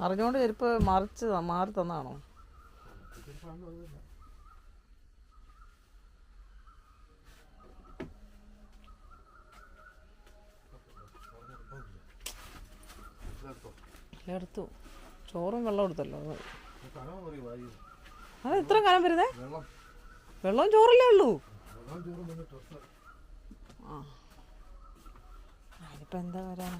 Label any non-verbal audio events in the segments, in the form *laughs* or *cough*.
അറിഞ്ഞുകൊണ്ട് ചെരുപ്പ് മറിച്ച് മാറി തന്നാണോ? എടുത്തു. ചോറും വെള്ളം എടുത്തല്ലോ അത്. ഇത്ര കാലം വരുന്നേ? വെള്ളം വെള്ളവും ചോറല്ലേ ഉള്ളൂ. ആ. ഇപ്പൊ എന്താ വരാൻ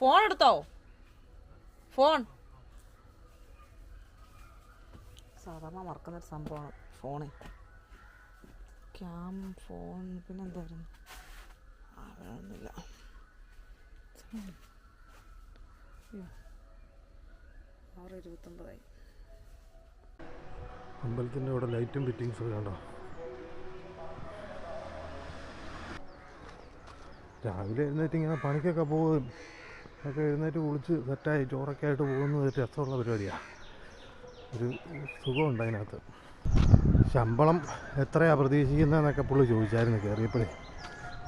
ഫോൺ എടുത്തോ? ഫോൺ. സാധാരണ മറക്കുന്നൊരു സംഭവമാണ് ഫോണ്. ക്യാം ഫോൺ പിന്നെ എന്താ വരുന്നത് ആ വേണമെന്നില്ല അയ്യോ. ആറ് ഇരുപത്തൊമ്പതായി. അമ്പലത്തിന്റെ അവിടെ ലൈറ്റും ഫിറ്റിങ്സ് ഒക്കെ കണ്ടോ? രാവിലെ എഴുന്നേറ്റ് ഇങ്ങനെ പണിക്കൊക്കെ പോകും. ഒക്കെ എഴുന്നേറ്റ് കുളിച്ച് സെറ്റായി ചോറൊക്കെ ആയിട്ട് പോകുന്നത് ഒരു രസമുള്ള പരിപാടിയാണ് ഒരു സുഖമുണ്ട് അതിനകത്ത്. ശമ്പളം എത്രയാണ് പ്രതീക്ഷിക്കുന്നതെന്നൊക്കെ പുള്ളി ചോദിച്ചായിരുന്നു കയറിയപ്പോഴേ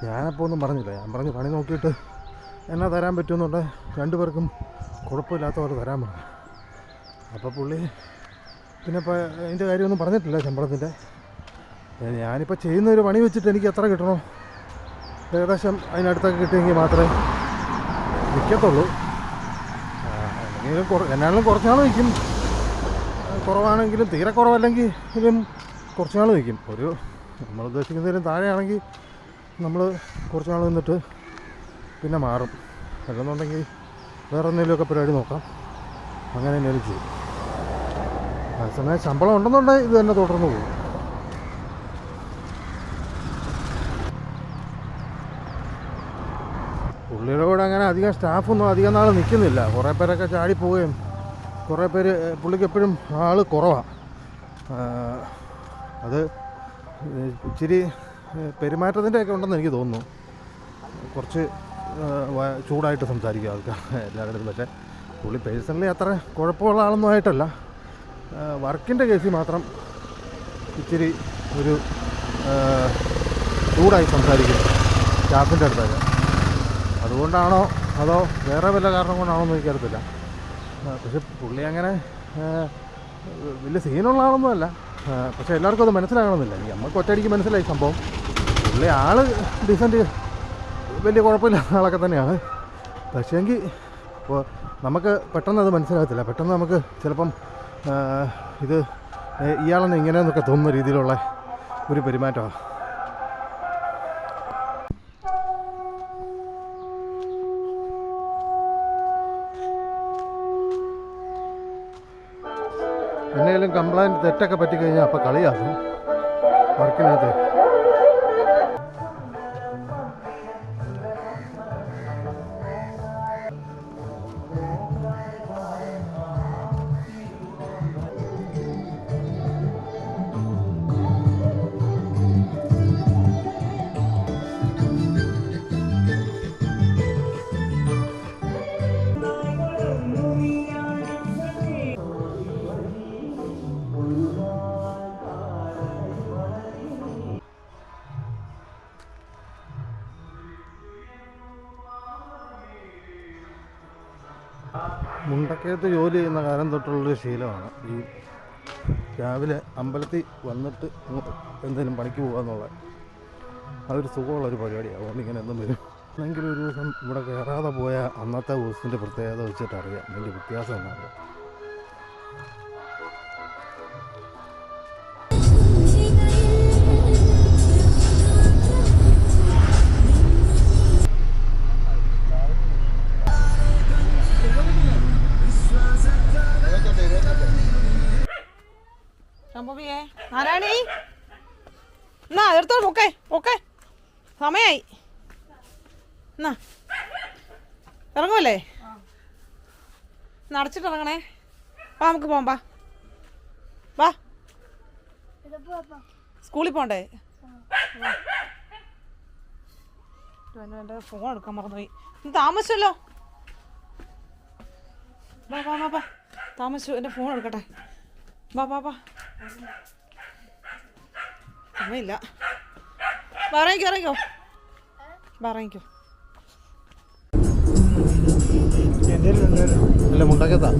ഞാനപ്പോൾ ഒന്നും പറഞ്ഞില്ല. ഞാൻ പറഞ്ഞു പണി നോക്കിയിട്ട് എന്നാ തരാൻ പറ്റുമെന്നുണ്ടെങ്കിൽ രണ്ടു പേർക്കും കുഴപ്പമില്ലാത്ത പോലെ തരാൻ പറഞ്ഞു. അപ്പോൾ പുള്ളി പിന്നെ ഇപ്പോൾ അതിന്റെ കാര്യമൊന്നും പറഞ്ഞിട്ടില്ല ശമ്പളത്തിന്റെ ഞാനിപ്പോൾ ചെയ്യുന്ന ഒരു പണി വെച്ചിട്ട് എനിക്ക് എത്ര കിട്ടണോ? ഏകദേശം അതിനടുത്തൊക്കെ കിട്ടിയെങ്കിൽ മാത്രമേ നിൽക്കത്തുള്ളൂ അല്ലെങ്കിൽ എന്നാലും കുറച്ച് നാൾ നിൽക്കും കുറവാണെങ്കിലും തീരെ കുറവല്ലെങ്കിൽ ഇതിലും കുറച്ച് നാൾ നിൽക്കും ഒരു നമ്മൾ ഉദ്ദേശിക്കുന്നതിലും താഴെയാണെങ്കിൽ നമ്മൾ കുറച്ച് നാൾ നിന്നിട്ട് പിന്നെ മാറും. അല്ലെന്നുണ്ടെങ്കിൽ വേറെ എന്തെങ്കിലുമൊക്കെ പരിപാടി നോക്കാം. അങ്ങനെ എന്തെങ്കിലും ചെയ്യും അതേസമയം ശമ്പളം ഉണ്ടെന്നുണ്ടെങ്കിൽ ഇത് തന്നെ തുടർന്ന് പോകും. പുള്ളിയുടെ കൂടെ അങ്ങനെ അധികം സ്റ്റാഫൊന്നും അധികം നാൾ നിൽക്കുന്നില്ല. കുറേ പേരൊക്കെ ചാടി പോവുകയും കുറേ പേര് പുള്ളിക്ക് എപ്പോഴും ആൾ കുറവാണ് അത് ഇച്ചിരി പെരുമാറ്റത്തിന്റെയൊക്കെ ഉണ്ടെന്ന് എനിക്ക് തോന്നുന്നു. കുറച്ച് ചൂടായിട്ട് സംസാരിക്കും ആൾക്കാർ എല്ലാവരുടെയും പക്ഷേ പുള്ളി പേഴ്സണലി അത്ര കുഴപ്പമുള്ള ആളൊന്നും ആയിട്ടല്ല. വർക്കിന്റെ കേസിൽ മാത്രം ഇച്ചിരി ഒരു ചൂടായി സംസാരിക്കും സ്റ്റാഫിന്റെ അടുത്തൊക്കെ. അതുകൊണ്ടാണോ? അതോ വേറെ വല്ല കാരണം കൊണ്ടാണോ എന്ന് എനിക്കറിയത്തില്ല പക്ഷെ പുള്ളി അങ്ങനെ വലിയ സീനുള്ള ആളൊന്നുമല്ല പക്ഷേ എല്ലാവർക്കും അത് മനസ്സിലാകണമെന്നില്ല. നമുക്ക് ഒറ്റയടിക്ക് മനസ്സിലായി സംഭവം. പുള്ളി ആൾ ഡീസന്റ് വലിയ കുഴപ്പമില്ലാത്ത ആളൊക്കെ തന്നെയാണ്. പക്ഷേങ്കിൽ ഇപ്പോൾ നമുക്ക് പെട്ടെന്ന് അത് മനസ്സിലാകത്തില്ല. പെട്ടെന്ന് നമുക്ക് ചിലപ്പം ഇത് ഇയാളെന്ന് ഇങ്ങനെയെന്നൊക്കെ തോന്നുന്ന രീതിയിലുള്ള ഒരു പെരുമാറ്റമാണ്. എന്തെങ്കിലും കംപ്ലൈന്റ് തെറ്റൊക്കെ പറ്റിക്കഴിഞ്ഞാൽ അപ്പോൾ കളിയാകും വർക്കിനകത്ത്. മുണ്ടക്കയത്ത് ജോലി ചെയ്യുന്ന കാലം തൊട്ടുള്ളൊരു ശീലമാണ്. ഈ രാവിലെ അമ്പലത്തിൽ വന്നിട്ട് എന്തെങ്കിലും പണിക്ക് പോകുക എന്നുള്ളത് അതൊരു സുഖമുള്ളൊരു പരിപാടിയാണ്. അതുകൊണ്ട് ഇങ്ങനെ എന്തും വരും. അല്ലെങ്കിൽ ഒരു ദിവസം ഇവിടെ കയറാതെ പോയ അന്നത്തെ ദിവസത്തിന്റെ പ്രത്യേകത വെച്ചിട്ട് അതിന്റെ വ്യത്യാസം എന്നാണ് ശംഭവിയേ നാരായണി എന്നാ എടുത്തോ ഓക്കെ ഓക്കെ സമയായി എന്നാ ഇറങ്ങുമല്ലേ നടച്ചിട്ട് ഇറങ്ങണേ വാ നമുക്ക് പോകാം വാ വാ സ്കൂളിൽ പോണ്ടേ. എന്റെ ഫോൺ എടുക്കാൻ മറന്നുപോയി ഇന്ന് താമസിച്ചല്ലോ വാ വാ വാ വാ താമസിച്ചു എന്റെ ഫോൺ എടുക്കട്ടെ വാ വാ വാ. സമയമില്ല പറയിക്കോ ഇറങ്ങിക്കോ പറയിക്കോ ഇറങ്ങിക്കോ. അല്ല മുണ്ടക്കത്താ.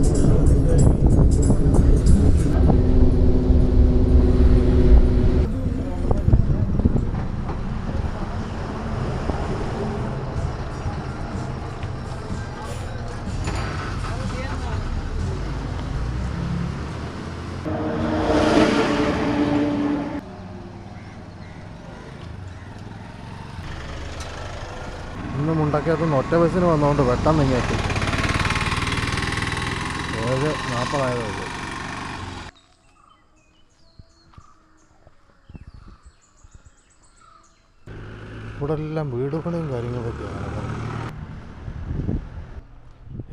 ഒറ്റ ബസ്സിന് വന്നതുകൊണ്ട് പെട്ടെന്ന് ഇങ്ങേറ്റി ഏഴ് നാൽപ്പതായതേ ഇവിടെ എല്ലാം വീട് കാര്യങ്ങളൊക്കെയാണ്.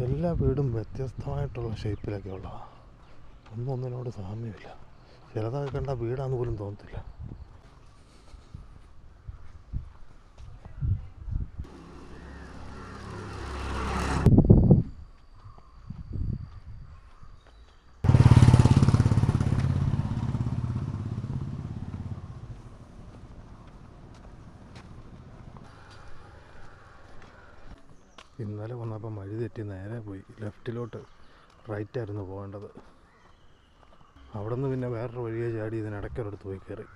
എല്ലാ വീടും വ്യത്യസ്തമായിട്ടുള്ള ഷേപ്പിലൊക്കെ ഉള്ളതാണ് ഒന്നൊന്നിനോട് സാമ്യമില്ല. ചിലതൊക്കെ കണ്ട വീടാന്ന് പോലും തോന്നത്തില്ല. ഇന്നലെ വന്നപ്പോൾ വഴി തെറ്റി നേരെ പോയി. ലെഫ്റ്റിലോട്ട് റൈറ്റായിരുന്നു പോകേണ്ടത്. അവിടെ നിന്ന് പിന്നെ വേറൊരു വഴിയെ ചാടി ഇതിനിടയ്ക്കൊരിടത്ത് പോയി കയറി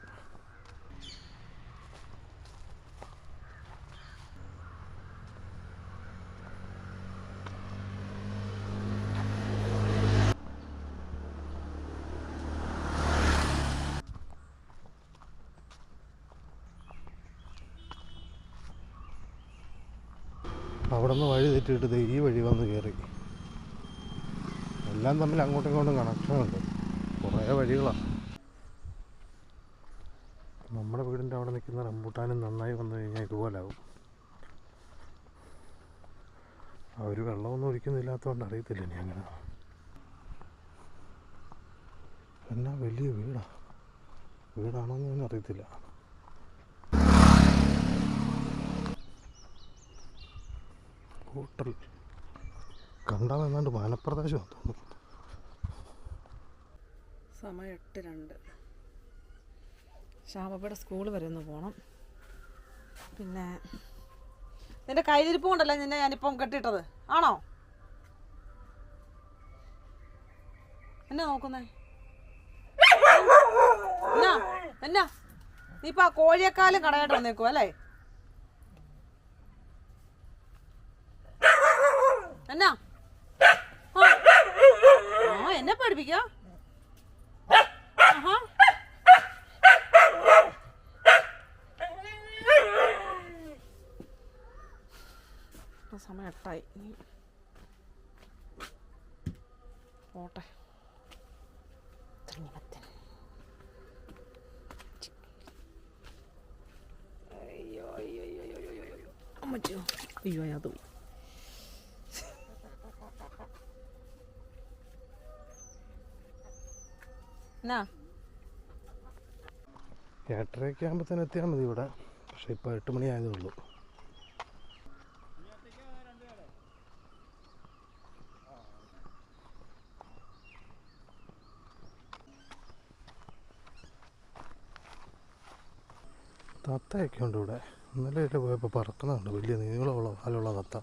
അവിടെ നിന്ന് വഴി തെറ്റിയിട്ട് ഈ വഴി വന്ന് കയറി. എല്ലാം തമ്മിൽ അങ്ങോട്ടും ഇങ്ങോട്ടും കണക്ഷനുണ്ട് കുറേ വഴികളാണ് നമ്മുടെ വീടിന്റെ അവിടെ നിൽക്കുന്ന റംബൂട്ടാനും നന്നായി വന്നു കഴിഞ്ഞാൽ ഇതുപോലാവും അവർ വെള്ളമൊന്നും ഒഴിക്കുന്നില്ലാത്തതുകൊണ്ട് അറിയത്തില്ല ഇനി അങ്ങനെ. എന്നാ വലിയ വീടാ. വീടാണോ എന്നൊന്നും അറിയത്തില്ല. ഹോട്ടൽ. കണ്ടാൽ എന്നാണ്ട് വനപ്രദേശമാണ് തോന്നുന്നു. സമയം എട്ട് രണ്ട്. ശ്യാമപ്പയുടെ സ്കൂൾ വരെ ഒന്ന് പോകണം പിന്നെ നിന്റെ കയ്യിലിരിപ്പ് കൊണ്ടല്ലേ നിന്നെ ഞാനിപ്പം കെട്ടിയിട്ടത്? ആണോ? എന്നാ നോക്കുന്നേ? എന്നാ എന്നാ? നീ ഇപ്പൊ ആ കോഴിയെക്കാലും കടയായിട്ട് വന്നേക്കുവോ അല്ലേ എന്നാ? ആ. എന്നെ പഠിപ്പിക്കാ? സമയം എട്ടായി. പോട്ടെ. എന്നാ എട്ടരയൊക്കെ ആകുമ്പോഴത്തേന് എത്തിയാൽ മതി ഇവിടെ. പക്ഷെ ഇപ്പോൾ എട്ട് മണി ഉള്ളൂ തത്തയൊക്കെ ഉണ്ട് ഇവിടെ? ഇന്നലെ ഇവിടെ പോയപ്പോൾ പറക്കുന്നുണ്ട് വലിയ നീളമുള്ള കാലുള്ള തത്ത.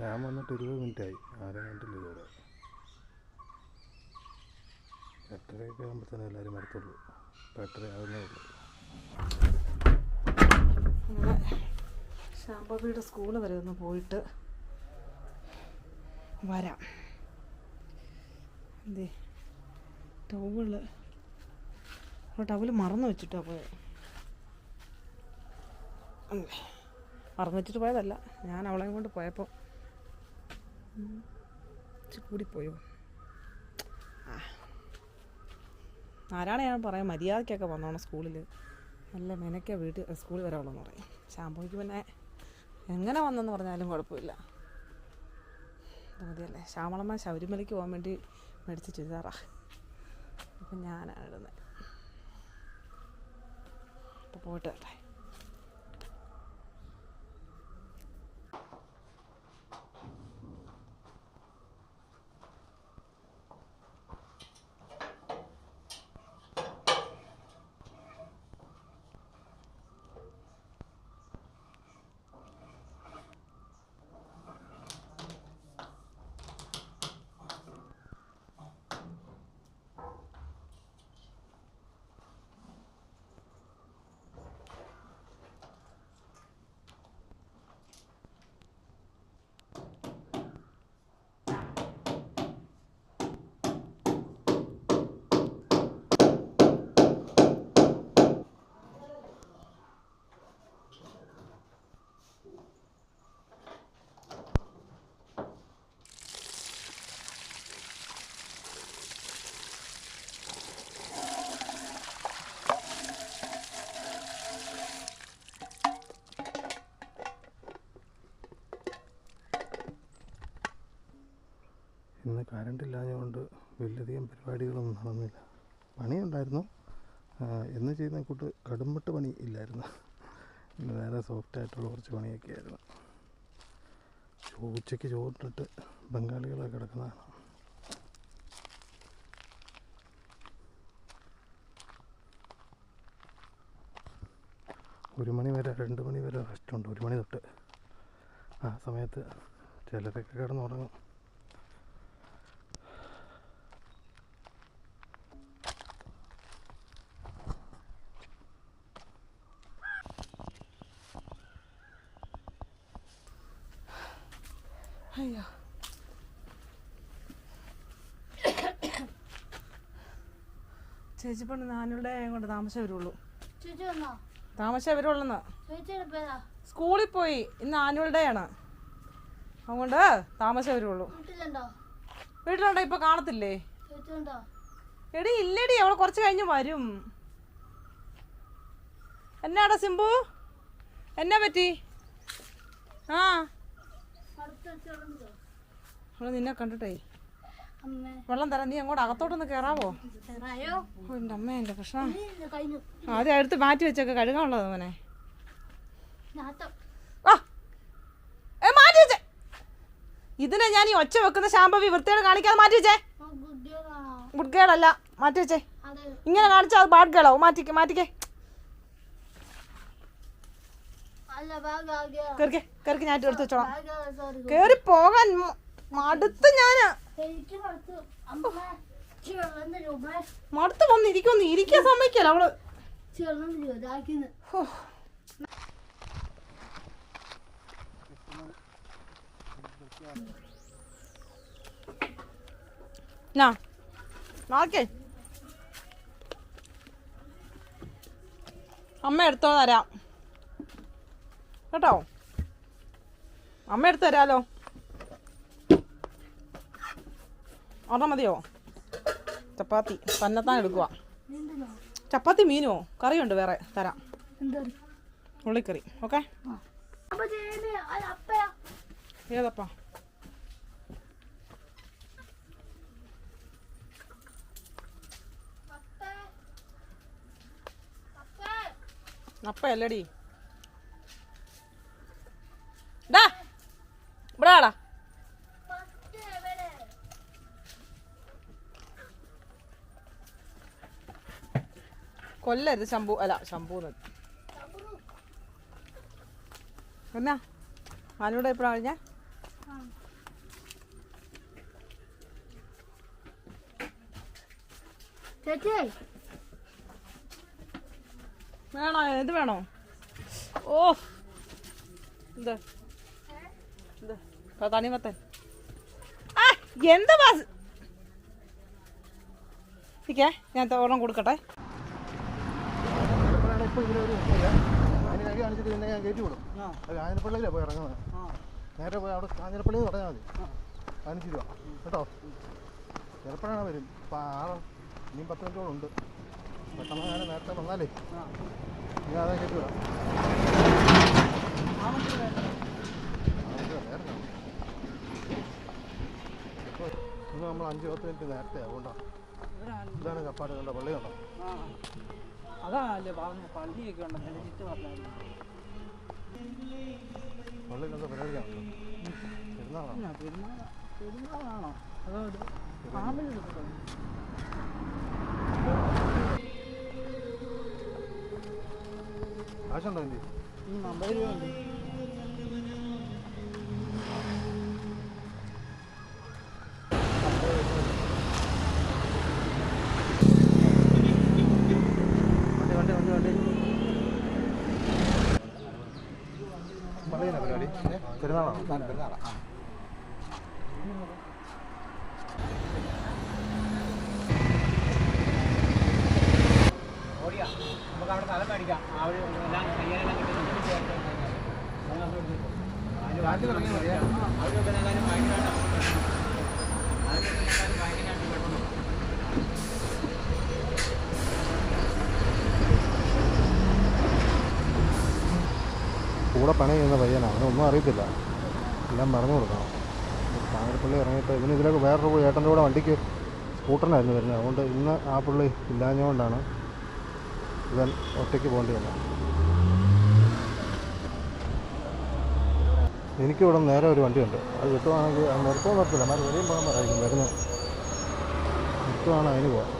ഞാൻ വന്നിട്ട് ഇരുപത് മിനിറ്റായി. ആരും കണ്ടില്ല ഇതുവരെ? എട്ടരയൊക്കെ ആകുമ്പോഴത്തേനും എല്ലാവരും വരത്തുള്ളൂ. ഇപ്പം എട്ടര ആകുന്നേ ഉള്ളൂ. അങ്ങനെ സ്കൂൾ വരെ ഒന്ന് പോയിട്ട് വരാം. എന്തേ? ടവൾ. ടവൽ മറന്നു വെച്ചിട്ടാ പോയത് ഉം. മറന്നു വെച്ചിട്ട് പോയതല്ല. ഞാൻ അവളെയും കൊണ്ട് പോയപ്പോൾ കൂടിപ്പോയോ? ആ. ആരാണ് ഞാൻ പറയാം? മര്യാദയ്ക്കൊക്കെ വന്നോണം സ്കൂളിൽ നല്ല മെനക്ക വീട്ടിൽ സ്കൂളിൽ വരാവുള്ളൂ പറയും. ശാമ്പോയ്ക്ക് പിന്നെ എങ്ങനെ വന്നെന്ന് പറഞ്ഞാലും കുഴപ്പമില്ല. മതിയല്ലേ? ശ്യാമളമ്മ ശബരിമലയ്ക്ക് പോകാൻ വേണ്ടി മേടിച്ച ചുരിദാറാ. അപ്പം ഞാനാണ് ഇടുന്നത്. അപ്പോൾ പോയിട്ട് വരട്ടെ. ഇന്ന് കറണ്ട് ഇല്ലാഞ്ഞതുകൊണ്ട് വലിയധികം പരിപാടികളൊന്നും നടന്നില്ല. പണിയുണ്ടായിരുന്നു. എന്ന് ചെയ്യുന്ന കൂട്ട് കടുമ്പട്ട് പണി ഇല്ലായിരുന്നു. ഇന്ന് വേറെ സോഫ്റ്റ് ആയിട്ടുള്ള കുറച്ച് പണിയൊക്കെ ആയിരുന്നു. ഉച്ചയ്ക്ക് ചോറിട്ടിട്ട് ബംഗാളികളൊക്കെ കിടക്കുന്നതാണ് ഒരു മണി വരെ രണ്ട് മണി വരെ റെസ്റ്റ് ഉണ്ട്. ഒരു മണി തൊട്ട് ആ സമയത്ത് ചിലരൊക്കെ കിടന്നുറങ്ങും. ചേച്ചി നാനിയുടെ കൊണ്ട് താമസം വരുള്ളൂ താമസം വരുള്ളൂന്ന് സ്കൂളിൽ പോയി. ഇന്ന് ആനുവൽ ഡേ ആണ്. അതുകൊണ്ട് താമസം വരുള്ളൂ വീട്ടിലുണ്ടോ? ഇപ്പൊ കാണത്തില്ലേ? എടി ഇല്ലടി. അവൾ കുറച്ച് കഴിഞ്ഞ് വരും. എന്നാടാ സിംബു എന്നാ പറ്റി? ആ. അവൾ നിന്നെ കണ്ടിട്ടേ. വെള്ളം തരാം. നീ അങ്ങോട്ട് അകത്തോട്ടൊന്ന് കയറാവോ എന്റെ അമ്മ എന്റെ പ്രശ്നം ആദ്യം അടുത്ത് മാറ്റി വെച്ചൊക്കെ. കഴുകാനുള്ളത് അവനെ മാറ്റി വെച്ചേ. ഇതിനെ ഞാൻ ഈ ഒച്ച വെക്കുന്ന ശാമ്പവി വൃത്തിയോട് കാണിക്കാതെ മാറ്റി വെച്ചേ. ഗുഡ് ഗേൾ അല്ല മാറ്റി വെച്ചേ. ഇങ്ങനെ കാണിച്ചാൽ അത് ബാഡ് ഗേളാവും മാറ്റിക്കേ മാറ്റിക്കേ. കയറിക്കേ കയറിക്ക് ഞാൻ എടുത്ത് വെച്ചോളാം. കയറി കേറി പോകാൻ അടുത്ത് മടുത്ത് ഞാൻ. മടുത്ത്. വന്ന് ഇരിക്കൊന്ന്. ഇരിക്കാൻ സമ്മതിക്കല്ല അവൾ. നാക്കേ അമ്മ എടുത്തോ തരാം. കേട്ടോ? അമ്മ എടുത്തു തരാലോ? ഒരെണ്ണം മതിയോ? ചപ്പാത്തി. തന്നെത്താൻ എടുക്കുക ചപ്പാത്തി മീനോ കറിയുണ്ട് വേറെ. തരാം. ഉള്ളിക്കറി. ഓക്കെ? ഏതപ്പാ? അപ്പ. അപ്പയല്ലടി ഡാ ഇവിടെ ആടാ പത്ത് എവിടെ കൊല്ലരുത് ശംഭു. അല്ല ശംഭു എന്നാ? ആനൂടെ എപ്പോഴാണ് കഴിഞ്ഞ ചേച്ചി. വേണോ? ഇത് വേണോ? ഓ. ഇത്. ഇത്. ഇപ്പൊ തണിമത്തൻ. ആ എന്താ ഇരിക്കേ ഞാൻ ഒരെണ്ണം കൊടുക്കട്ടെ. ഇപ്പോൾ ഇങ്ങനെ ഒരു അതിന് കൈ കാണിച്ചിട്ട് പിന്നെ ഞാൻ കയറ്റി വിടും. അത് കാഞ്ഞിരപ്പള്ളിയിലാണ് പോയി ഇറങ്ങുന്നത്. നേരെ പോയി അവിടെ കാഞ്ഞിരപ്പള്ളി എന്ന് പറഞ്ഞാൽ മതി. പതിനഞ്ച് രൂപ. കേട്ടോ? ചിലപ്പോഴാണ് വരും? ഇപ്പം ആറ് ഇനിയും പത്ത് മിനിറ്റോളം ഉണ്ട് പെട്ടെന്ന് ഞാൻ നേരത്തെ വന്നാലേ. ഞാൻ അതാ കയറ്റി വിടാം. നമ്മൾ അഞ്ച് പത്ത് മിനിറ്റ് നേരത്തെ അതുകൊണ്ടാണ് ഇതാണ് കപ്പാട് കണ്ട പള്ളി കണ്ടോ? അതാണല്ലേ പറഞ്ഞു പള്ളിയൊക്കെ ഉണ്ടെന്ന് എന്റെ ചുറ്റും പറഞ്ഞായിരുന്നു പള്ളിയിൽ ആണോ പരിപാടിയാണല്ലോ. പെരുന്നാളാണ് പെരുന്നാളാണോ? അതോ ഫാമിലി ഈ കാശുണ്ടോ എന്റെ രൂപ ഉണ്ട്. നമുക്ക് അവിടെ എല്ലാം കൂടെ പണി ചെയ്യുന്ന പയ്യനാണ് അവനൊന്നും അറിയത്തില്ല. എല്ലാം പറഞ്ഞു കൊടുക്കണം. താങ്ങരപ്പള്ളി ഇറങ്ങിയിട്ട് ഇവന് ഇതിലൊക്കെ വേറൊരു ഏട്ടന്റെ കൂടെ വണ്ടിക്ക് സ്കൂട്ടറിനായിരുന്നു വരുന്നത്. അതുകൊണ്ട് ഇന്ന് ആ പുള്ളി ഇല്ലാഞ്ഞുകൊണ്ടാണ് ഇവൻ ഒറ്റയ്ക്ക് പോകേണ്ടി വന്നത്. എനിക്കിവിടെ നേരെ ഒരു വണ്ടിയുണ്ട്. അത് കിട്ടുവാണെങ്കിൽ അത് നിർത്തുമോ നിർത്തില്ല എന്നാൽ വരെയും പോകാൻ പറയും. വരുന്നത്. നിർത്തുവാണ് അതിന് പോവാം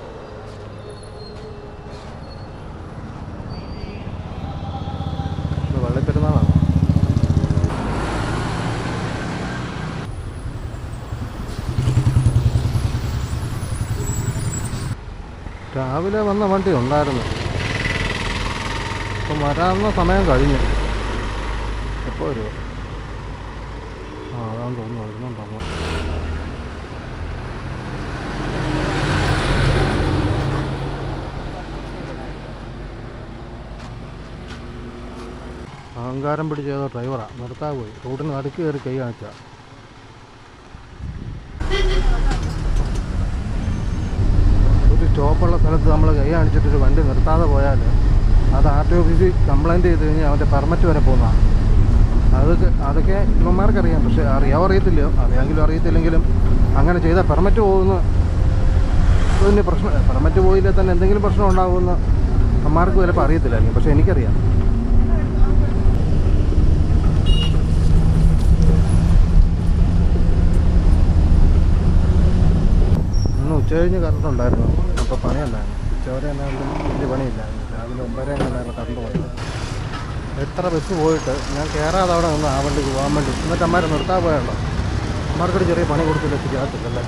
ഇത് വള്ളിപ്പെരുന്നാളാണ് രാവിലെ വന്ന വണ്ടി ഉണ്ടായിരുന്നു. ഇപ്പം വരാവുന്ന സമയം കഴിഞ്ഞു. എപ്പോൾ വരുമോ ആ അതാന്ന് തോന്നുന്നു വരുന്നുണ്ടോ അഹങ്കാരം പിടിച്ച ഡ്രൈവറാണ് നിർത്താൻ പോയി. റോഡിന് നടുക്ക് കയറി കൈ കാണിച്ചാ ഒരു സ്റ്റോപ്പുള്ള സ്ഥലത്ത് നമ്മൾ കൈ കാണിച്ചിട്ടൊരു വണ്ടി നിർത്താതെ പോയാൽ അത് ആർ ടി ഓഫീസിൽ കംപ്ലയിന്റ് ചെയ്ത് കഴിഞ്ഞാൽ അവന്റെ പെർമിറ്റ് വരെ പോകുന്നതാണ് അതൊക്കെ അതൊക്കെ ഇവന്മാർക്കറിയാം. പക്ഷേ അറിയാവോ അറിയത്തില്ലയോ? അറിയാമെങ്കിലും അറിയത്തില്ലെങ്കിലും അങ്ങനെ ചെയ്താൽ പെർമിറ്റ് പോകുന്ന പ്രശ്നം പെർമിറ്റ് പോയില്ലേ തന്നെ എന്തെങ്കിലും പ്രശ്നം ഉണ്ടാകുമെന്ന് അമ്മമാർക്ക് ചിലപ്പോൾ അറിയത്തില്ലായിരിക്കും. പക്ഷേ എനിക്കറിയാം ഇന്ന് ഉച്ച കഴിഞ്ഞ് കറണ്ട് ഉണ്ടായിരുന്നു. അപ്പോൾ പണിയുണ്ടായിരുന്നു. ഉച്ചവരെ എന്നാലും വലിയ പണിയില്ലായിരുന്നു. രാവിലെ ഒമ്പതര ഉണ്ടായിരുന്നു കറണ്ട് പോയത് എത്ര ബസ് പോയിട്ട് ഞാൻ കയറാതെ അവിടെ നിന്ന് ആ വണ്ടിക്ക് പോകാൻ വേണ്ടി. എന്നിട്ട് അമ്മമാരെ നിർത്താൻ പോയല്ലോ അമ്മമാർക്കൊരു ചെറിയ പണി കൊടുത്തില്ല ശരിയാകത്തില്ലല്ലേ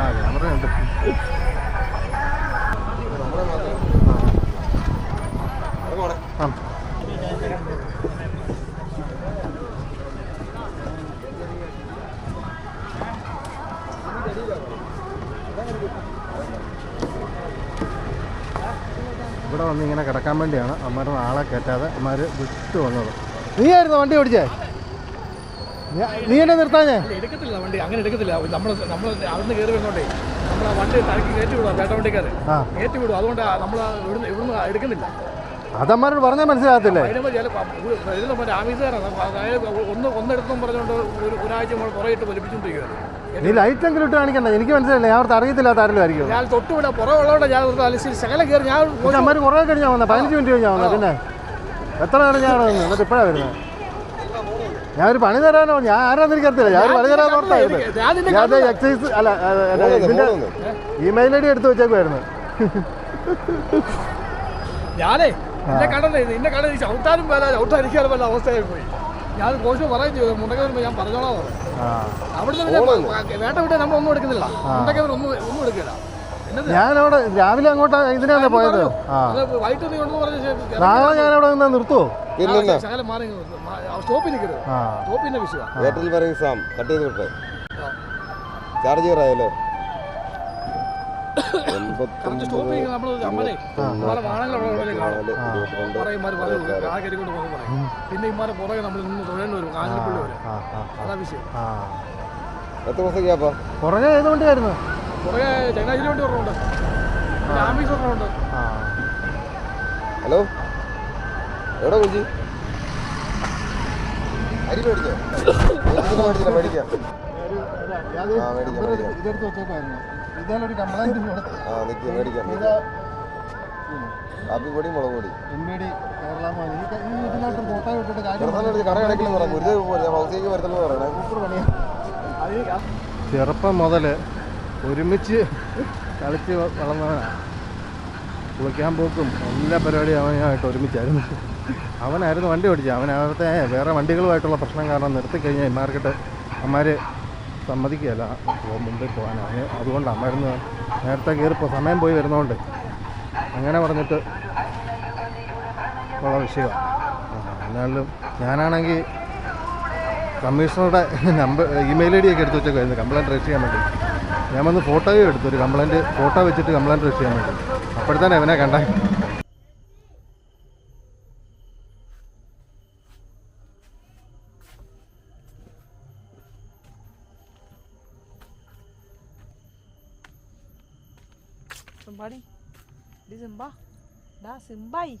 ആ ക്യാമറ ഉണ്ട് ആ ഇവിടെ വന്ന് ഇങ്ങനെ കിടക്കാൻ വേണ്ടിയാണ് അമ്മമാരുടെ ആളെ കയറ്റാതെ അമ്മമാർ വിട്ടു വന്നത്. നീയായിരുന്നു വണ്ടി ഓടിച്ചേ? നീ എന്നെ നിർത്താഞ്ഞേ? എടുക്കത്തില്ല വണ്ടി. അങ്ങനെ എടുക്കത്തില്ല. നമ്മൾ നമ്മൾ അവിടുന്ന് കയറി വരുന്നോണ്ടേ നമ്മൾ വണ്ടി തലക്ക് കയറ്റി വിടുക പേട്ട വണ്ടിക്കാർ കയറ്റി വിടും അതുകൊണ്ട് നമ്മൾ ഇവിടുന്ന് ഇവിടുന്ന് എടുക്കുന്നില്ല. അതമ്മമാരോട് പറഞ്ഞാൽ മനസ്സിലാകത്തില്ലേ? ഒന്ന് ഒന്നെടുത്തും പറഞ്ഞുകൊണ്ട് ഒരു ഒരാഴ്ച നമ്മൾ പുറകെ വലിപ്പിച്ചുകൊണ്ടിരിക്കുകയാണ് നീ ലൈറ്റ് എങ്കിലും ഇട്ട് കാണിക്കണ്ട. എനിക്ക് മനസ്സിലായില്ല. ഞാൻ അവർക്ക് അറിയത്തില്ലാത്ത ആരെങ്കിലും ആയിരിക്കും ഞാൻ തൊട്ടുവിട പുറമുള്ളതുകൊണ്ട് ഞാൻ ഒരു അലസി ശകലം കയറി ഞാൻ പക്ഷെ കുറേ കഴിഞ്ഞാൽ വന്നത്. പതിനഞ്ച് മിനിറ്റ് കഴിഞ്ഞാൽ വന്നത്. പിന്നെ എത്ര നേരം ഞാൻ വന്നത് എന്നിട്ട് ഇപ്പോഴാണ് വരുന്നത്? ഞാൻ ഒരു പണി തരാനോ? ഞാൻ ആരാന്ന് എനിക്കറിയത്തില്ല ഞാൻ ഒരു പണി തരാൻ ഓർത്തായിരുന്നു ഞാൻ അല്ല ഇതിന്റെ ഇമെയിൽ ഐ ഡി എടുത്ത് വെച്ചേക്കുമായിരുന്നു ഞാനേ എന്നെ കണ്ടല്ലേ എന്നെ കണ്ടത് ചവിട്ടാനും വേല ചവിട്ടാതിരിക്കാനും വല്ല അവസ്ഥയായി പോയി. ഞാൻ കോശം പറയും ചെയ്തു. മുണ്ടക്കവർ ഞാൻ പറഞ്ഞോളാം അവിടുന്ന് പിന്നെ വേട്ട വിട്ട് നമ്മൾ ഒന്നും എടുക്കുന്നില്ല. മുണ്ടക്കവർ ഒന്നും ഒന്നും എടുക്കില്ല. ഞാനവിടെ രാവിലെ അങ്ങോട്ട് ഇതിനാണ് പോയത്? നാളെ ഞാനവിടെ നിന്ന് നിർത്തുവോ? ഇല്ലില്ല ശകലം മാറി സ്റ്റോപ്പിൽ നിൽക്കരുത് ആ സ്റ്റോപ്പിന്റെ വിഷയമാണ് എയർടെൽ പറയും സാം കട്ട് ചെയ്ത് വിട്ടെ. ചാർജ് ചെയ്യാറായല്ലോ. പിന്നെ ഇമാരെ പുറകെ നമ്മൾ നിന്ന് തൊഴേണ്ടി വരും കാഞ്ഞിരപ്പള്ളി വരെ. ആ ആ അതാ വിഷയം. ആ. എത്ര ദിവസം ഗ്യാപ്പാ പുറകെ ഏത് വണ്ടിയായിരുന്നു? പുറകെ ചങ്ങനാശ്ശേരി വണ്ടി ഹലോ? എവിടെ കുഞ്ചി അരി മേടിച്ചോ? *coughs* മേടിച്ചില്ല മേടിക്കാം. ആ മേടിക്കാം മേടിക്കാം. ഇതെടുത്ത് വെച്ചേക്കായിരുന്നു. ഇതാലൊരു ആ മേടിക്കാം മുളക് പൊടി. M B D Kerala Mohan ഈ ക- ഈ ഇതിനകത്ത് ഫോട്ടോ ഇട്ടിട്ട് കാര്യം ചെറുതായിട്ട് കട കിടക്കില്ലെന്ന് പറയാം ഒരു ഹൗസിലേക്ക് വരത്തുള്ളൂ പറയണേ. ചെറുപ്പം മുതൽ ഒരുമിച്ച് കളിച്ച് വളർന്നവനാ. വളർന്നവനാണ് കുളിക്കാൻ പോക്കും എല്ലാ പരിപാടിയും അവനുമായിട്ട് ഒരുമിച്ചായിരുന്നു. അവനായിരുന്നു വണ്ടി ഓടിച്ചത്. അവൻ അവിടുത്തെ വേറെ വണ്ടികളുമായിട്ടുള്ള പ്രശ്നം കാരണം നിർത്തിക്കഴിഞ്ഞാൽ മാർക്കറ്റ് അമ്മമാർ സമ്മതിക്കുകയല്ല. മുമ്പിൽ പോകാൻ അതിന് അതുകൊണ്ട് മരുന്ന് നേരത്തെ കയറിപ്പോൾ സമയം പോയി വരുന്നതുകൊണ്ട് അങ്ങനെ പറഞ്ഞിട്ട് ഉള്ള വിഷയമാണ് എന്നാലും ഞാനാണെങ്കിൽ കമ്മീഷണറുടെ നമ്പർ ഇമെയിൽ ഐ ഡി ഒക്കെ എടുത്ത് വെച്ചേക്കായിരുന്നു കംപ്ലയിന്റ് രജിസ്റ്റർ ചെയ്യാൻ വേണ്ടി. ഞാൻ വന്ന് ഫോട്ടോയും എടുത്തു. ഒരു കംപ്ലയിന്റ് ഫോട്ടോ വെച്ചിട്ട് കംപ്ലയിന്റ് രജിസ്റ്റർ ചെയ്യാൻ വേണ്ടി. അപ്പോഴത്തേനെ അവനെ കണ്ട സിംബ ഡാ സിംബായി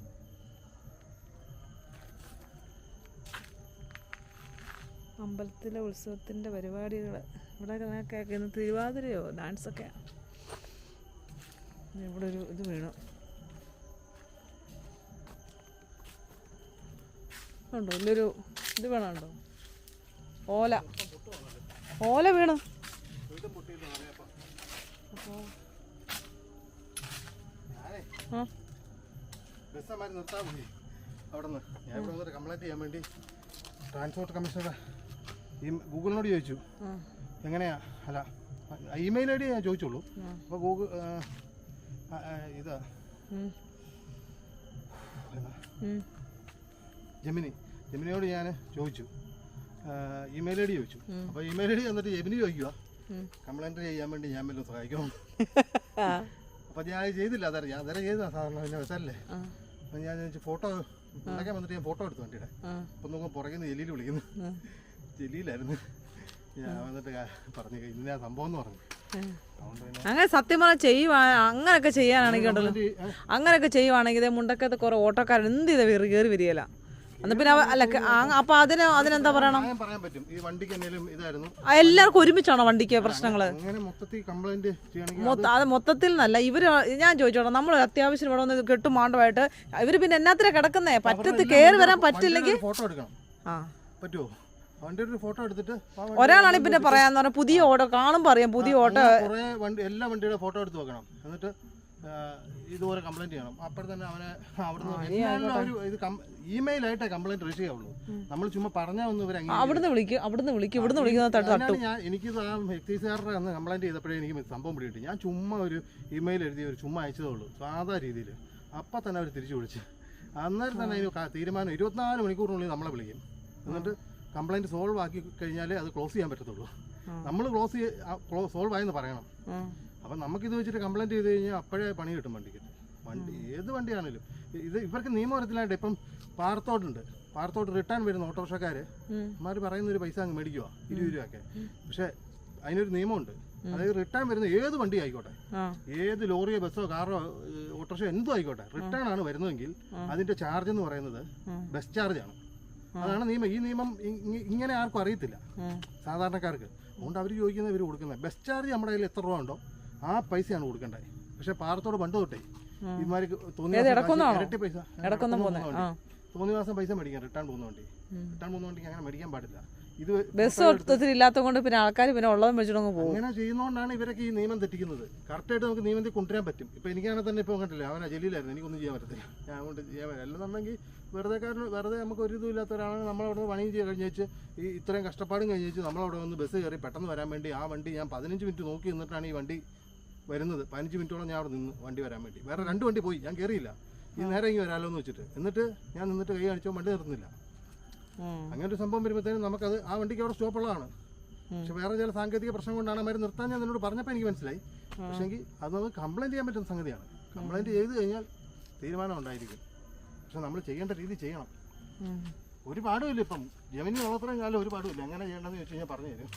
അമ്പലത്തിലെ ഉത്സവത്തിന്റെ പരിപാടികൾ. ഇവിടെ കേൾക്കുന്ന തിരുവാതിരയോ ഡാൻസൊക്കെ. ഇവിടെ ഒരു ഇത് വീണു. ഉണ്ടോ? വലിയൊരു ഇത് വേണമുണ്ടോ? ഓല. ഓല വീണു. ആ ബസ് അമ്മ നിർത്താൻ പോയി. അവിടെ നിന്ന് ഞാൻ ഇവിടെ വന്നിട്ട് കംപ്ലൈന്റ് ചെയ്യാൻ വേണ്ടി ട്രാൻസ്പോർട്ട് കമ്മീഷണർ ഈ ഗൂഗിളിനോട് ചോദിച്ചു. എങ്ങനെയാ? അല്ല ഇമെയിൽ ഐ ഡി ഞാൻ ചോദിച്ചുള്ളൂ. അപ്പൊ അപ്പോൾ ഗൂഗിൾ ഇതാ. ജമിനി. ജമിനിയോട്. ഞാൻ ചോദിച്ചു. ഇമെയിൽ ഐ ഡി ചോദിച്ചു. അപ്പൊ അപ്പോൾ ഇമെയിൽ ഐ ഡി വന്നിട്ട് ജമിനി ചോദിക്കുക കംപ്ലൈന്റ് ചെയ്യാൻ വേണ്ടി ഞാൻ വല്ലതും സഹായിക്കണം *laughs* ആ. അപ്പോൾ ഞാൻ ചെയ്തില്ല അതറിയാം ഞാൻ അതരെ ചെയ്ത സാധാരണ പിന്നെ വെച്ചല്ലേ അപ്പൊ ഞാൻ ചോദിച്ചു ഫോട്ടോ ഉണ്ടാക്കാൻ വന്നിട്ട് ഞാൻ ഫോട്ടോ എടുത്തു വണ്ടിയുടെ. അപ്പൊ അപ്പം നോക്കുമ്പോൾ പുറകിൽ നിന്ന് ജലീൽ വിളിക്കുന്നു. ജലീലായിരുന്നു. ഞാൻ വന്നിട്ട് പറഞ്ഞു ഇന്ന സംഭവം എന്ന് പറഞ്ഞു. അങ്ങനെ സത്യം പറഞ്ഞാൽ ചെയ്യുവാ അങ്ങനെയൊക്കെ ചെയ്യാനാണെങ്കിൽ ഉണ്ടല്ലോ. അങ്ങനെയൊക്കെ ചെയ്യുവാണെങ്കിൽ മുണ്ടക്കത്ത് കുറെ ഓട്ടോക്കാരൻ എന്ത് ചെയ്ത കയറി വരികയില്ല. പിന്നെ അവ- അല്ല ക- ആ- അപ്പൊ അതിന് അതിനെന്താ പറയണം? ഞാൻ പറയാൻ പറ്റും. ഈ വണ്ടിക്ക് എന്തെങ്കിലും ഇതായിരുന്നു. ആ, എല്ലാവർക്കും ഒരുമിച്ചാണോ വണ്ടിക്ക് പ്രശ്നങ്ങൾ? അങ്ങനെ മൊത്തത്തിൽ കംപ്ലൈന്റ് ചെയ്യണമെങ്കിൽ മൊത്ത അത് മൊത്തത്തിൽ നല്ല ഇവർ ഞാൻ ചോദിച്ചോട്ടെ നമ്മൾ അത്യാവശ്യം ഇവിടെ വന്ന് കെട്ടും മാണ്ടമായിട്ട് ഇവർ പിന്നെ എന്നാത്തിനാ കിടക്കുന്നേ? പറ്റത്ത് കയറി വരാൻ പറ്റില്ലെങ്കിൽ ഫോട്ടോ എടുക്കണം. ആ. പറ്റുമോ വണ്ടിയുടെ ഒരു ഫോട്ടോ എടുത്തിട്ട് ആ വണ്ടി ഒരാളാണെങ്കിൽ പിന്നെ പറയാന്ന് പറഞ്ഞാൽ പുതിയ ഓട്ടോ കാണുമ്പോ അറിയാം പുതിയ ഓട്ടോ അങ്ങനെ കുറേ വണ്ടി എല്ലാ വണ്ടിയുടെ ഫോട്ടോ എടുത്ത് വെക്കണം. എന്നിട്ട് ഇതുപോലെ കംപ്ലൈന്റ് ചെയ്യണം. അപ്പോൾ തന്നെ അവനെ അവിടുന്ന് ഇമെയിൽ ഒരു ഇത് ഇമെയിലായിട്ടേ കംപ്ലൈന്റ് രജിസ്റ്റർ ചെയ്യാവുള്ളൂ നമ്മൾ ചുമ്മാ പറഞ്ഞാൽ ഒന്നും ഇവർ അവിടുന്ന് വിളിക്കും അവിടുന്ന് വിളിക്കും ഇവിടുന്ന് വിളിക്കുന്ന ഞാൻ എനിക്കിത് ആ എക്സൈസുകാരുടെ അന്ന് കംപ്ലൈന്റ് ചെയ്തപ്പോഴേ എനിക്ക് സംഭവം പിടികിട്ടി. ഞാൻ ചുമ്മാ ഒരു ഇമെയിൽ എഴുതി ഒരു ചുമ്മാ അയച്ചതേ ഉള്ളൂ സാധാ രീതിയിൽ അപ്പൊ തന്നെ അവർ തിരിച്ചു വിളിച്ചു. അന്നേരം തന്നെ അതിന് തീരുമാനം ഇരുപത്തിനാല് മണിക്കൂറിനുള്ളിൽ നമ്മളെ വിളിക്കും. എന്നിട്ട് കംപ്ലൈന്റ് സോൾവ് ആക്കി കഴിഞ്ഞാലേ അത് ക്ലോസ് ചെയ്യാൻ പറ്റത്തുള്ളൂ. നമ്മൾ ക്ലോസ് സോൾവ് ആയെന്ന് പറയണം. അപ്പം നമുക്കിത് വെച്ചിട്ട് കംപ്ലൈന്റ് ചെയ്ത് കഴിഞ്ഞാൽ അപ്പോഴേ പണി കിട്ടും വണ്ടിക്ക്. വണ്ടി ഏത് വണ്ടിയാണേലും. ഇത് ഇവർക്ക് നിയമം അറിയത്തില്ലാണ്ട് ഇപ്പം പാറത്തോട്ടുണ്ട്. പാറത്തോട്ട് റിട്ടേൺ വരുന്ന ഓട്ടോറിക്ഷക്കാർ. അമ്മമാർ പറയുന്ന ഒരു പൈസ അങ്ങ് മേടിക്കുക ഇരുപത് രൂപയൊക്കെ. പക്ഷേ അതിനൊരു നിയമമുണ്ട്. അതായത് റിട്ടേൺ വരുന്ന ഏത് വണ്ടി ആയിക്കോട്ടെ. ഏത് ലോറിയോ ബസ്സോ കാറോ ഓട്ടോറിക്ഷോ എന്തും ആയിക്കോട്ടെ. റിട്ടേൺ ആണ് വരുന്നതെങ്കിൽ അതിന്റെ ചാർജ് എന്ന് പറയുന്നത്. ബസ് ചാർജ് ആണ്. അതാണ് നിയമം. ഈ നിയമം ഇങ്ങനെ ആർക്കും അറിയത്തില്ല. സാധാരണക്കാർക്ക്. അതുകൊണ്ട് അവർ ചോദിക്കുന്നത് ഇവർ കൊടുക്കുന്നത് ബസ് ചാർജ് നമ്മുടെ കയ്യിൽ എത്ര രൂപ ഉണ്ടോ? ആ പൈസയാണ് കൊടുക്കേണ്ടത്. പക്ഷെ പാറത്തോട് പണ്ട് തൊട്ടേ ഇമാർക്ക് തോന്നിയ പൈസ. മാസം പൈസ മേടിക്കാൻ റിട്ടേൺ പോകുന്ന വണ്ടി. റിട്ടേൺ പോകുന്ന വണ്ടിക്ക് അങ്ങനെ മേടിക്കാൻ പാടില്ല. ഇത് ബസ് ഇല്ലാത്തതുകൊണ്ട് ഇല്ലാത്തത് പിന്നെ ആൾക്കാർ പിന്നെ ഉള്ളതും വെച്ചിട്ടങ്ങ് പോകും. അങ്ങനെ ചെയ്യുന്നതുകൊണ്ടാണ് ഇവരൊക്കെ ഈ നിയമം തെറ്റിക്കുന്നത്. കറക്റ്റായിട്ട് നമുക്ക് നിയമത്തിൽ കൊണ്ടുവരാൻ പറ്റും. ഇപ്പൊ എനിക്കാണെങ്കിൽ തന്നെ ഇപ്പോൾ കണ്ടില്ല അവനാ ജലിയിലായിരുന്നു എനിക്കൊന്നും ചെയ്യാൻ പറ്റത്തില്ല. ഞാൻ കൊണ്ട് ചെയ്യാൻ പറ്റില്ല അല്ലെന്നുണ്ടെങ്കിൽ വെറുതെ കാരണം വെറുതെ നമുക്ക് ഒരു ഇതും ഇല്ലാത്ത ഒരാളാണ് നമ്മളവിടെ പണിയും ചെയ്ത് കഴിഞ്ഞേച്ച് ഈ ഇത്രയും കഷ്ടപ്പാടും കഴിഞ്ഞേച്ച് നമ്മളവിടെ വന്ന് ബസ് കയറി പെട്ടെന്ന് വരാൻ വേണ്ടി ആ വണ്ടി ഞാൻ പതിനഞ്ച് മിനിറ്റ് നോക്കി നിന്നിട്ടാണ് ഈ വണ്ടി വരുന്നത് പതിനഞ്ച് മിനിറ്റോളം ഞാൻ അവിടെ നിന്ന് വണ്ടി വരാൻ വേണ്ടി. വേറെ രണ്ട് വണ്ടി പോയി ഞാൻ കയറിയില്ല ഈ നേരെ ഇങ്ങനെ വരാമല്ലോ എന്ന് വെച്ചിട്ട്. എന്നിട്ട് ഞാൻ നിന്നിട്ട് കൈ കാണിച്ചോ വണ്ടി നിർത്തുന്നില്ല. അങ്ങനെ ഒരു സംഭവം വരുമ്പോഴത്തേനും നമുക്കത് ആ വണ്ടിക്ക് അവിടെ സ്റ്റോപ്പ് ഉള്ളതാണ്. പക്ഷെ വേറെ ചില സാങ്കേതിക പ്രശ്നം കൊണ്ടാണ് അവർ നിർത്താൻ ഞാൻ നിന്നോട് പറഞ്ഞപ്പോൾ എനിക്ക് മനസ്സിലായി. പക്ഷെങ്കിൽ അത് നമുക്ക് കംപ്ലൈന്റ് ചെയ്യാൻ പറ്റുന്ന സംഗതിയാണ്. കംപ്ലൈന്റ് ചെയ്ത് കഴിഞ്ഞാൽ തീരുമാനം ഉണ്ടായിരിക്കും. പക്ഷെ നമ്മൾ ചെയ്യേണ്ട രീതി ചെയ്യണം. ഒരു പാടുമില്ല ഇപ്പം. ജമിനി ഉള്ളത്രയും കാലം ഒരു പാടുമില്ല എങ്ങനെ ചെയ്യേണ്ടതെന്ന് ചോദിച്ചു കഴിഞ്ഞാൽ പറഞ്ഞു തരും.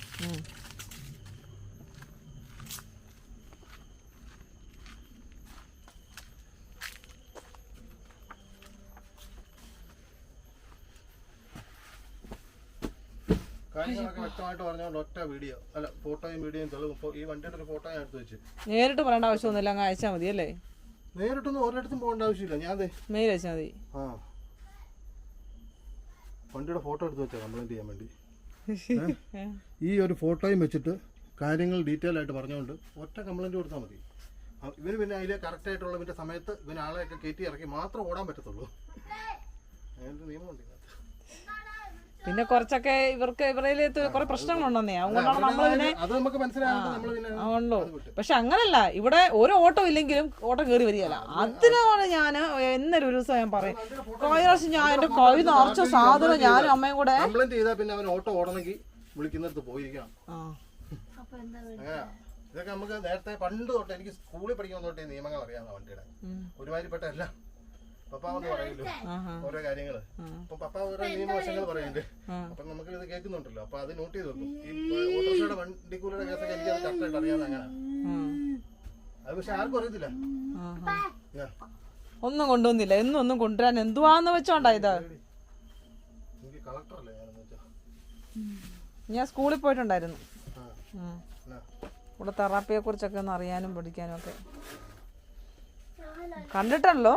കാര്യങ്ങളൊക്കെ വ്യക്തമായിട്ട് പറഞ്ഞുകൊണ്ട് ഒറ്റ വീഡിയോ അല്ല ഫോട്ടോയും വീഡിയോയും തെളിവും. ഇപ്പോൾ ഈ വണ്ടിയുടെ ഒരു ഫോട്ടോ ഞാൻ എടുത്ത് വെച്ച്. നേരിട്ട് പറയേണ്ട ആവശ്യമൊന്നുമില്ല അങ്ങ് അയച്ചാൽ മതി അല്ലേ? നേരിട്ടൊന്നും ഒരിടത്തും പോകേണ്ട ആവശ്യമില്ല ഞാൻ ദേ മെയിൽ അയച്ചാൽ മതി. ആ. വണ്ടിയുടെ ഫോട്ടോ എടുത്ത് വെച്ചാൽ കംപ്ലൈന്റ് ചെയ്യാൻ വേണ്ടി? *laughs* ഏ. ഈ ഒരു ഫോട്ടോയും വെച്ചിട്ട് കാര്യങ്ങൾ ഡീറ്റെയിൽ ആയിട്ട് പറഞ്ഞുകൊണ്ട് ഒറ്റ കംപ്ലൈന്റ് കൊടുത്താൽ മതി. ഇവർ ഇവന് പിന്നെ അതിലെ കറക്റ്റ് ആയിട്ടുള്ളതിന്റെ സമയത്ത് ഇവന് ആളെയൊക്കെ കയറ്റി ഇറക്കി മാത്രം ഓടാൻ പറ്റത്തുള്ളൂ. അങ്ങനത്തെ നിയമമുണ്ട്. പിന്നെ കുറച്ചൊക്കെ ഇവർക്ക് ഇവരുടെ കുറെ പ്രശ്നങ്ങളുണ്ടെന്നേ. അതുകൊണ്ടാണ് നമ്മൾ ഇതിനെ അത് നമുക്ക് മനസ്സിലായിട്ട് നമ്മൾ പിന്നെ ഉള്ളൂ അത് വിട്ടു. പക്ഷെ അങ്ങനല്ല ഇവിടെ ഒരു ഓട്ടോ ഇല്ലെങ്കിലും ഓട്ടോ കയറി വരികയല്ല. അതിനാണ് ഞാൻ എന്നൊരു ഒരു ദിവസം ഞാൻ പറയും. കഴിഞ്ഞ പ്രാവശ്യം ഞാൻ എന്റെ കൈ നിറച്ച സാധനം ഞാനും അമ്മയും കൂടെ പിന്നെ അവൻ ഓട്ടോ ഓടണമെങ്കിൽ വിളിക്കുന്നിടത്ത് പോയിരിക്കണം ഇതൊക്കെ നമുക്ക് നേരത്തെ പണ്ട് തൊട്ട് എനിക്ക് സ്കൂളിൽ പഠിക്കുന്ന തൊട്ടേ നിയമങ്ങൾ അറിയാവുന്ന വണ്ടിയുടെ. ഒരുമാതിരിപ്പെട്ട എല്ലാം പപ്പ എന്ന് പറയല്ലോ. ഓരോ കാര്യങ്ങൾ. അപ്പൊ പപ്പ ഓരോ നിയമവശങ്ങൾ പറയുന്നുണ്ട്. അപ്പൊ നമുക്ക് ഇത് കേൾക്കുന്നുണ്ടല്ലോ. അപ്പൊ അത് നോട്ട് ചെയ്ത് വെക്കും. ഈ ഓട്ടോറിക്ഷയുടെ വണ്ടിക്കൂലിയുടെ കേസൊക്കെ എനിക്ക് അത് കറക്റ്റായിട്ട് അറിയാവുന്ന അങ്ങനെ. അത് പക്ഷെ ആർക്കും അറിയത്തില്ല. ഒന്നും കൊണ്ടുവന്നില്ല. എന്നും ഒന്നും കൊണ്ടുവരാൻ എന്തുവാന്ന് വെച്ചോണ്ടാ ഇത്? ഞാൻ സ്കൂളിൽ പോയിട്ടുണ്ടായിരുന്നു. ഇവിടെ തെറാപ്പിയെ കുറിച്ചൊക്കെ ഒന്ന് അറിയാനും പഠിക്കാനും ഒക്കെ. കണ്ടിട്ടല്ലോ.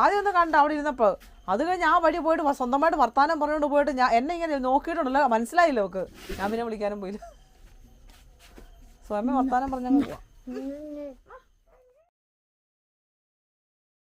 ആദ്യം ഒന്ന് കണ്ട അവിടെ ഇരുന്നപ്പോൾ അത് കഴിഞ്ഞ് ആ വഴി പോയിട്ട് സ്വന്തമായിട്ട് വർത്താനം പറഞ്ഞുകൊണ്ട് പോയിട്ട് ഞാൻ എന്നെ ഇങ്ങനെ നോക്കിയിട്ടുണ്ടല്ലോ. മനസ്സിലായില്ലോ ഒക്കെ ഞാൻ പിന്നെ വിളിക്കാനും പോയില്ല. സ്വയം വർത്താനം പറഞ്ഞങ്ങ് പോവാം.